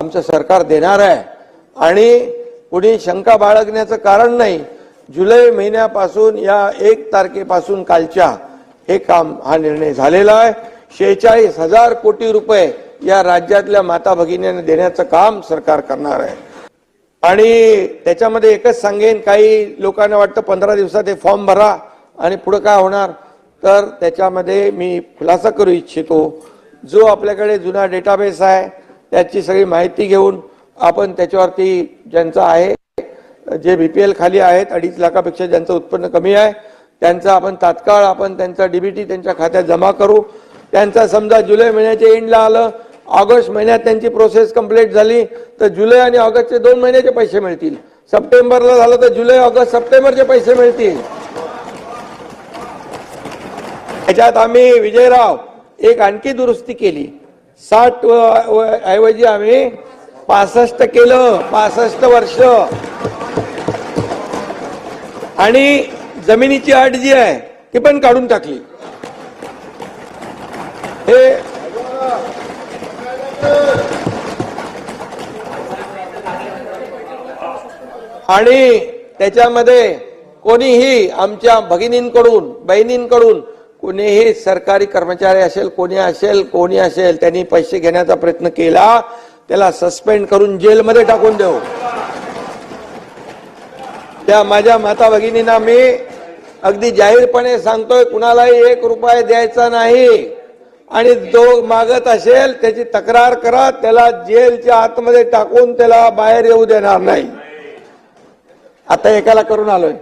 आमचं सरकार देणार आहे. आणि कुणी शंका बाळगण्याचं कारण नाही जुलै महिन्यापासून या एक तारखेपासून कालच्या हे काम हा निर्णय झालेला आहे. शेहेचाळीस हजार कोटी रुपये या राज्यातल्या माता भगिनींना देण्याचं काम सरकार करणार आहे. आणि त्याच्यामध्ये एकच सांगेन काही लोकांना वाटतं पंधरा दिवसात हे फॉर्म भरा आणि पुढं काय होणार. तर त्याच्यामध्ये मी खुलासा करू इच्छितो. जो आपल्याकडे जुना डेटाबेस आहे त्याची सगळी माहिती घेऊन आपण त्याच्यावरती ज्यांचं आहे जे बी पी एल खाली आहेत अडीच लाखापेक्षा ज्यांचं उत्पन्न कमी आहे त्यांचा आपण तात्काळ आपण त्यांचा डीबीटी त्यांच्या खात्यात जमा करू. त्यांचा समजा जुलै महिन्याच्या एंडला आलं ऑगस्ट महिन्यात त्यांची प्रोसेस कंप्लीट झाली तर जुलै आणि ऑगस्टचे दोन महिन्याचे पैसे मिळतील. सप्टेंबरला झालं तर जुलै ऑगस्ट सप्टेंबरचे पैसे मिळतील. त्याच्यात आम्ही विजयराव एक आणखी दुरुस्ती केली. साठ ऐवजी आम्ही पासष्ट केलं पासष्ट वर्ष. आणि जमिनीची अट जी आहे ती पण काढून टाकली. हे आणि त्याच्यामध्ये कोणीही आमच्या भगिनींकडून बहिणींकडून कोणीही सरकारी कर्मचारी असेल कोणी असेल कोणी असेल त्यांनी पैसे घेण्याचा प्रयत्न केला त्याला सस्पेंड करून जेलमध्ये टाकून देऊ. त्या माझ्या माता भगिनींना मी अगदी जाहीरपणे सांगतोय कुणालाही एक रुपये द्यायचा नाही. आणि जो मागत असेल त्याची तक्रार करा त्याला जेलच्या आतमध्ये टाकून त्याला बाहेर येऊ देणार नाही. आता एकाला करून आलोय.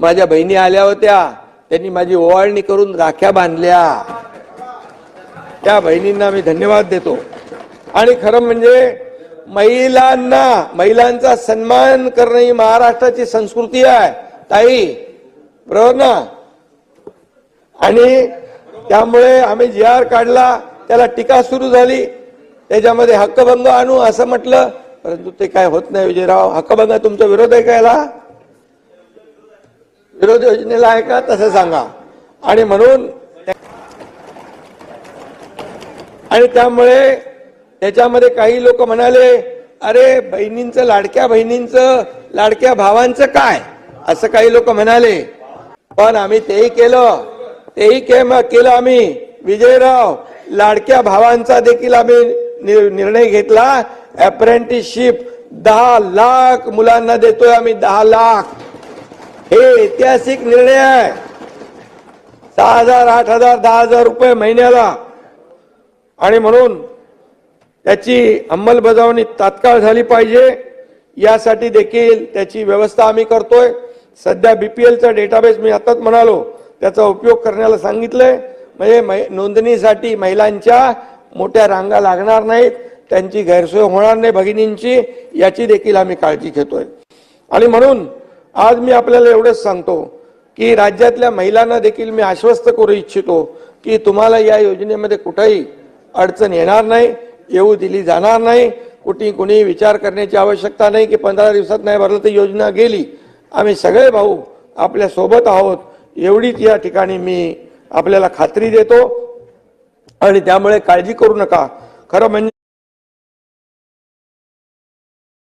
माझ्या बहिणी आल्या होत्या. त्यांनी माझी ओवाळणी करून राख्या बांधल्या. त्या बहिणींना मी धन्यवाद देतो. आणि खरं म्हणजे महिलांना महिलांचा सन्मान करणं ही महाराष्ट्राची संस्कृती आहे. ताई बरोबर ना? आणि त्यामुळे आम्ही जी आर काढला त्याला टीका सुरू झाली. त्याच्यामध्ये हक्कभंग आणू असं म्हटलं परंतु ते काय होत नाही विजयराव. हक्कभंग तुमचा विरोध आहे का याला? विरोध योजनेला आहे का? तसं सांगा. आणि म्हणून आणि त्यामुळे त्याच्यामध्ये काही लोक म्हणाले अरे बहिणींचं लाडक्या बहिणींचं लाडक्या भावांचं काय? असं काही लोक म्हणाले. पण आम्ही तेही केलं. तेही केलं आम्ही. विजयराव लाडक्या भावांचा देखील आम्ही निर्णय घेतला. अप्रेंटिसशिप दहा लाख मुलांना देतोय आम्ही दहा लाख. हे ऐतिहासिक निर्णय आहे. सहा हजार आठ हजार दहा हजार रुपये महिन्याला. आणि म्हणून त्याची अंमलबजावणी तात्काळ झाली पाहिजे. यासाठी देखील त्याची व्यवस्था आम्ही करतोय. सध्या बीपीएलचा डेटाबेस मी आताच म्हणालो त्याचा उपयोग करण्याला सांगितलंय. म्हणजे मै- नोंदणीसाठी महिलांच्या मोठ्या रांगा लागणार नाहीत. त्यांची गैरसोय होणार नाही भगिनींची याची देखील आम्ही काळजी घेतोय. आणि म्हणून आज मी आपल्याला एवढंच सांगतो की राज्यातल्या महिलांना देखील मी आश्वस्त करू इच्छितो की तुम्हाला या योजनेमध्ये कुठेही अडचण येणार नाही येऊ दिली जाणार नाही कुठे कुणी विचार करण्याची आवश्यकता नाही की पंधरा दिवसात नाही भरलं तर योजना गेली. आम्ही सगळे भाऊ आपल्यासोबत आहोत. एवढीच या ठिकाणी मी आपल्याला खात्री देतो आणि त्यामुळे काळजी करू नका. खरं म्हणजे